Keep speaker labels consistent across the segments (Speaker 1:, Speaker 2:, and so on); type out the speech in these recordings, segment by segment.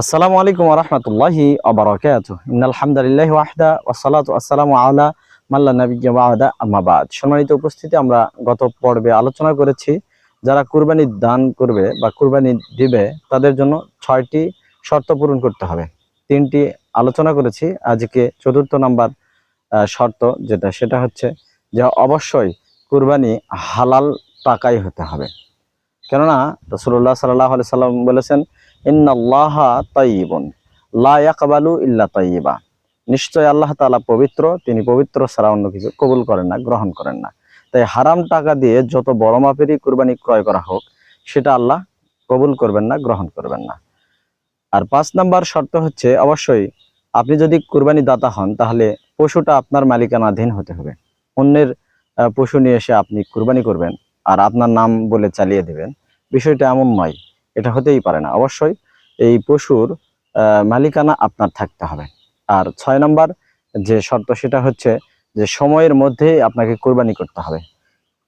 Speaker 1: আসসালামু আলাইকুম রহমতুল্লাহি আবরাকাত ইন্নাল হামদুলিল্লাহি ওয়াহদা ওয়াসসালাতু ওয়াসসালামু আলা মাল্লা নাবিয়্যা বা'দা আম্মা বাদ। সম্মানিত উপস্থিতি, আমরা গত পর্বে আলোচনা করেছি যারা কুরবানি দান করবে বা কুরবানি দিবে, তাদের জন্য ছয়টি শর্ত পূরণ করতে হবে। তিনটি আলোচনা করেছি। আজকে চতুর্থ নাম্বার শর্ত যেটা, সেটা হচ্ছে যে অবশ্যই কুরবানি হালাল টাকাই হতে হবে। কেননা রসুল্লাহ সাল্লাহ সাল্লাম বলেছেন ইন্নাল্লাহা তাইবুন লা ইয়াকবালু ইল্লা তাইয়িবা। নিশ্চয় আল্লাহ তাআলা পবিত্র, তিনি পবিত্র ছাড়া অন্য কিছু কবুল করেন না, গ্রহণ করেন না। তাই হারাম টাকা দিয়ে যত বড় মাপেরই কুরবানি ক্রয় করা হোক, সেটা আল্লাহ কবুল করবেন না, গ্রহণ করবেন না। আর পাঁচ নাম্বার শর্ত হচ্ছে, অবশ্যই আপনি যদি কুরবানি দাতা হন, তাহলে পশুটা আপনার মালিকানাধীন হতে হবে। অন্যের পশু নিয়ে এসে আপনি কুরবানি করবেন, আর আপনার নাম বলে চালিয়ে দেবেন। বিষয়টা এমন নয়। এটা হতেই পারে না। অবশ্যই এই পশুর মালিকানা আপনার থাকতে হবে। আর ছয় নম্বর যে শর্ত সেটা হচ্ছে যে সময়ের মধ্যে আপনাকে কোরবানি করতে হবে।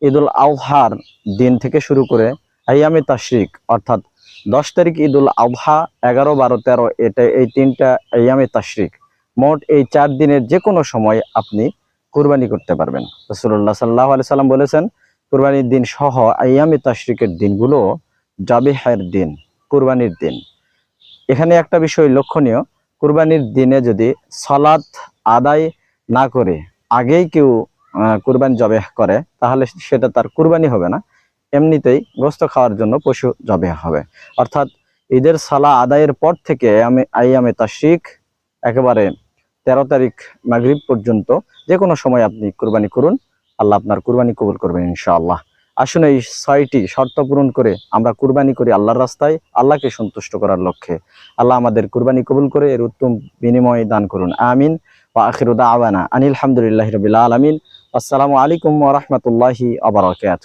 Speaker 1: ঈদুল আউহার দিন থেকে শুরু করে আইয়ামে তাশরিক, অর্থাৎ দশ তারিখ ঈদুল আবহা এগারো, বারো, তেরো, এটা এই তিনটা আইয়ামে তাশরিক। মোট এই চার দিনের যে কোনো সময় আপনি কোরবানি করতে পারবেন। রসুল্লাহ সাল্লাহ আলি সাল্লাম বলেছেন, কোরবানির দিন সহ আইয়ামে তাশরিকের দিনগুলো জাবিহের দিন, কুরবানির দিন। এখানে একটা বিষয় লক্ষণীয়, কুরবানির দিনে যদি সলাৎ আদায় না করে, আগেই কেউ কুরবানি জবেহ করে, তাহলে সেটা তার কুরবানি হবে না। এমনিতেই গোস্ত খাওয়ার জন্য পশু জবেহ হবে। অর্থাৎ ঈদের সালা আদায়ের পর থেকে আমি, আইয়ামে তাশরিক, একেবারে তেরো তারিখ মাগরিব পর্যন্ত যে কোনো সময় আপনি কুরবানি করুন। আল্লাহ আপনার কুরবানি কবুল করবেন ইনশাআল্লাহ। আসুন এই ছয়টি শর্ত পূরণ করে আমরা কুরবানি করি আল্লাহর রাস্তায়, আল্লাহকে সন্তুষ্ট করার লক্ষ্যে। আল্লাহ আমাদের কুরবানি কবুল করে, এর উত্তম বিনিময় দান করুন। আমিন। বা আখিরুদা আওয়ানা আনিল হামদুলিল্লাহি রাব্বিল আলামিন। আসসালামু আলাইকুম ওরহমতুল্লাহি আবরকাত